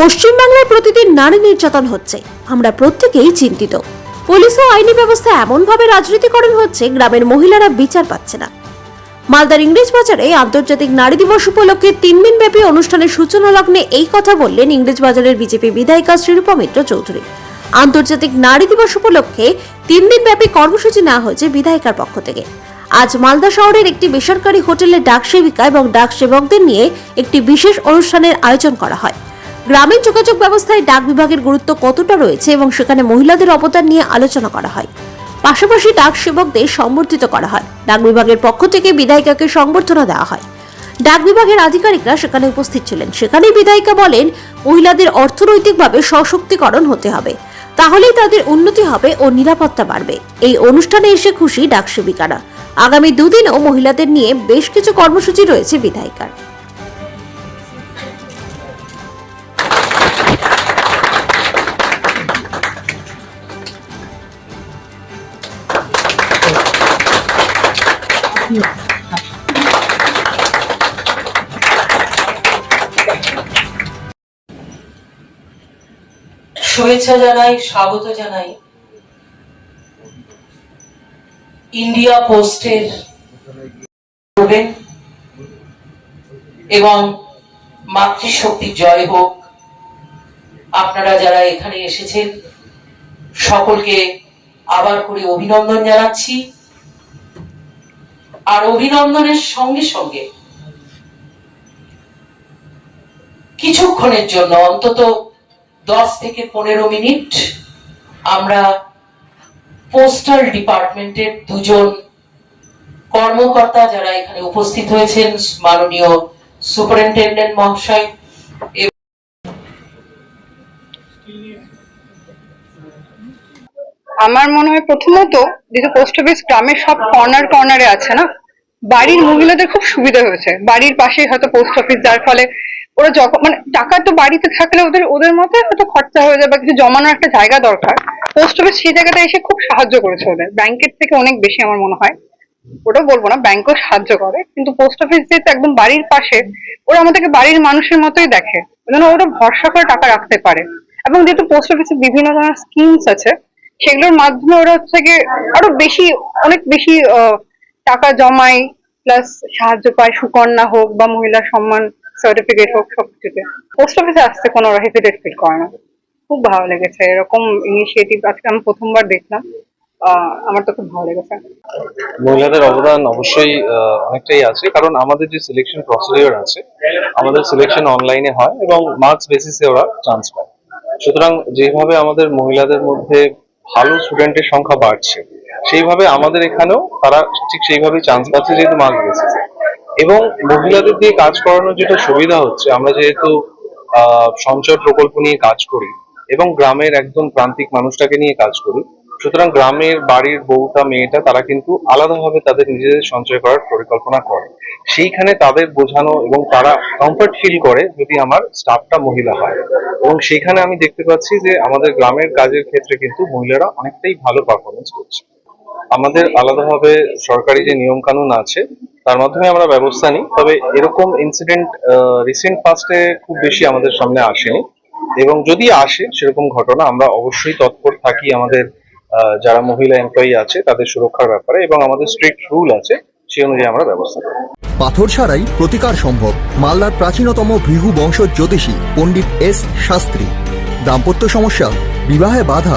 পশ্চিমবাংলায় প্রতিদিন নারী নির্যাতন হচ্ছে। আমরা প্রত্যেকেই চিন্তিত। পুলিশ ও আইনি ব্যবস্থা এমনভাবে রাজনীতিকরণ হচ্ছে, গ্রামের মহিলারা বিচার পাচ্ছে না। মালদার ইংরেজ বাজারে আন্তর্জাতিক নারী দিবস উপলক্ষে তিন দিন ব্যাপী অনুষ্ঠানের সূচনা লগ্নে এই কথা বললেন ইংরেজ বাজারের বিজেপি বিধায়িকা শ্রীরূপা মিত্র চৌধুরী। আন্তর্জাতিক নারী দিবস উপলক্ষে তিন দিন ব্যাপী কর্মসূচি নেওয়া হয়েছে বিধায়িকার পক্ষ থেকে। আজ মালদা শহরের একটি বেসরকারি হোটেলে ডাক সেবিকা এবং ডাক সেবকদের নিয়ে একটি বিশেষ অনুষ্ঠানের আয়োজন করা হয়। গ্রামীণ যোগাযোগ ব্যবস্থায় ডাক বিভাগের গুরুত্ব কতটা রয়েছে এবং সেখানে মহিলাদের অবদান নিয়ে আলোচনা করা হয়। পাশাপাশি ডাক সেবকদের সম্বর্ধিত করা হয়। ডাক বিভাগের পক্ষ থেকে বিধায়িকাকে সংবর্ধনা দেওয়া হয়। ডাক বিভাগের আধিকারিকরা সেখানে উপস্থিত ছিলেন। সেখানেই বিধায়িকা বলেন, মহিলাদের অর্থনৈতিকভাবে সশক্তিকরণ হতে হবে। তাহলেই তাদের উন্নতি হবে ও নিরাপত্তা বাড়বে। এই অনুষ্ঠানে এসে খুশি ডাক সেবিকারা। আগামী দুদিনও মহিলাদের নিয়ে বেশ কিছু কর্মসূচি রয়েছে বিধায়িকার। শুভেচ্ছা জানাই, স্বাগত জানাই। ইন্ডিয়া পোস্টের এবং মাতৃশক্তির জয় হোক। আপনারা যারা এখানে এসেছেন, সকলকে আবার করে অভিনন্দন জানাচ্ছি। আর অভিনন্দনের সঙ্গে সঙ্গে কিছুক্ষণের জন্য, অন্তত দশ থেকে পনেরো মিনিট, আমরা পোস্টাল ডিপার্টমেন্টের দুজন কর্মকর্তা যারা এখানে উপস্থিত হয়েছেন, মাননীয় সুপারিনটেন্ডেন্ট মহাশয় আমার মনে হয় প্রথমত, যেহেতু পোস্ট অফিস গ্রামের সব কর্নার কর্নারে আছে না? বাড়ির মহিলাদের খুব সুবিধা হয়েছে। বাড়ির পাশেই হয়তো পোস্ট অফিস যার ফলে ওরা যখন মানে টাকা তো বাড়িতে থাকলে ওদের ওদের মতে হয়তো খরচা হয়ে যায় বা কিছু জমানোর একটা জায়গা দরকার। পোস্ট অফিস সেই জায়গাটা এসে খুব সাহায্য করেছে ওদের। ব্যাংকের থেকে অনেক বেশি আমার মনে হয়। ওটা বলব না ব্যাংকও সাহায্য করে। কিন্তু পোস্ট অফিস যেহেতু একদম বাড়ির পাশে ওরা আমাদেরকে বাড়ির মানুষের মতোই দেখে। ওই ওরা ভরসা করে টাকা রাখতে পারে। এবং যেহেতু পোস্ট অফিসে বিভিন্ন ধরনের স্কিমস আছে সেগুলোর মাধ্যমে ওরা হচ্ছে আরও বেশি অনেক বেশি আহ, টাকা জমায় প্লাস সাহায্য পায় সুকন্যা হোক বা মহিলা সম্মান সার্টিফিকেট হোক সব সবকিছুতে। পোস্ট অফিসে আসতে কোনো হেসিটেট ফিল করে না। খুব ভালো লেগেছে। এরকম ইনিশিয়েটিভ আজকে আমি প্রথমবার দেখলাম। আমার তো খুব ভালো লেগেছে। মহিলাদের অবদান অবশ্যই অনেকটাই আছে। কারণ আমাদের যে সিলেকশন প্রসিডিওর আছে, আমাদের সিলেকশন অনলাইনে হয় এবং মার্কস বেসিসে ওরা চান্স পায়। সুতরাং যেভাবে আমাদের মহিলাদের মধ্যে ভালো স্টুডেন্টের সংখ্যা বাড়ছে সেইভাবে আমাদের এখানেও তারা ঠিক সেইভাবে চান্স পাচ্ছে যেহেতু মার্কস বেসিসে এবং মহিলাদের দিয়ে কাজ করানোর যেটা সুবিধা হচ্ছে, আমরা যেহেতু সঞ্চয় প্রকল্প নিয়ে কাজ করি এবং গ্রামের একদম প্রান্তিক মানুষটাকে নিয়ে কাজ করি, সুতরাং গ্রামের বাড়ির বউটা, মেয়েটা তারা কিন্তু আলাদাভাবে তাদের নিজেদের সঞ্চয় করার পরিকল্পনা করে। সেইখানে তাদের বোঝানো এবং তারা কমফর্ট ফিল করে যদি আমার স্টাফটা মহিলা হয়। এবং সেখানে আমি দেখতে পাচ্ছি যে আমাদের গ্রামের কাজের ক্ষেত্রে কিন্তু মহিলারা অনেকটাই ভালো পারফরমেন্স করছে। আমাদের আলাদাভাবে সরকারি যে নিয়ম কানুন আছে, তার মাধ্যমে আমরা ব্যবস্থা নিই। তবে এরকম ইনসিডেন্ট রিসেন্ট পাস্টে খুব বেশি আমাদের সামনে আসেনি। এবং যদি আসে সেরকম ঘটনা, আমরা অবশ্যই তৎপর থাকি আমাদের যারা মহিলা এমপ্লয়ি আছে, তাদের সুরক্ষার ব্যাপারে এবং আমাদের স্ট্রিক্ট রুল আছে, সেই অনুযায়ী আমরা ব্যবস্থা করি পাথর ছাড়াই প্রতিকার সম্ভব। মালদার প্রাচীনতম ভৃগু বংশ জ্যোতিষী পণ্ডিত এস শাস্ত্রী। দাম্পত্য সমস্যা, বিবাহে বাধা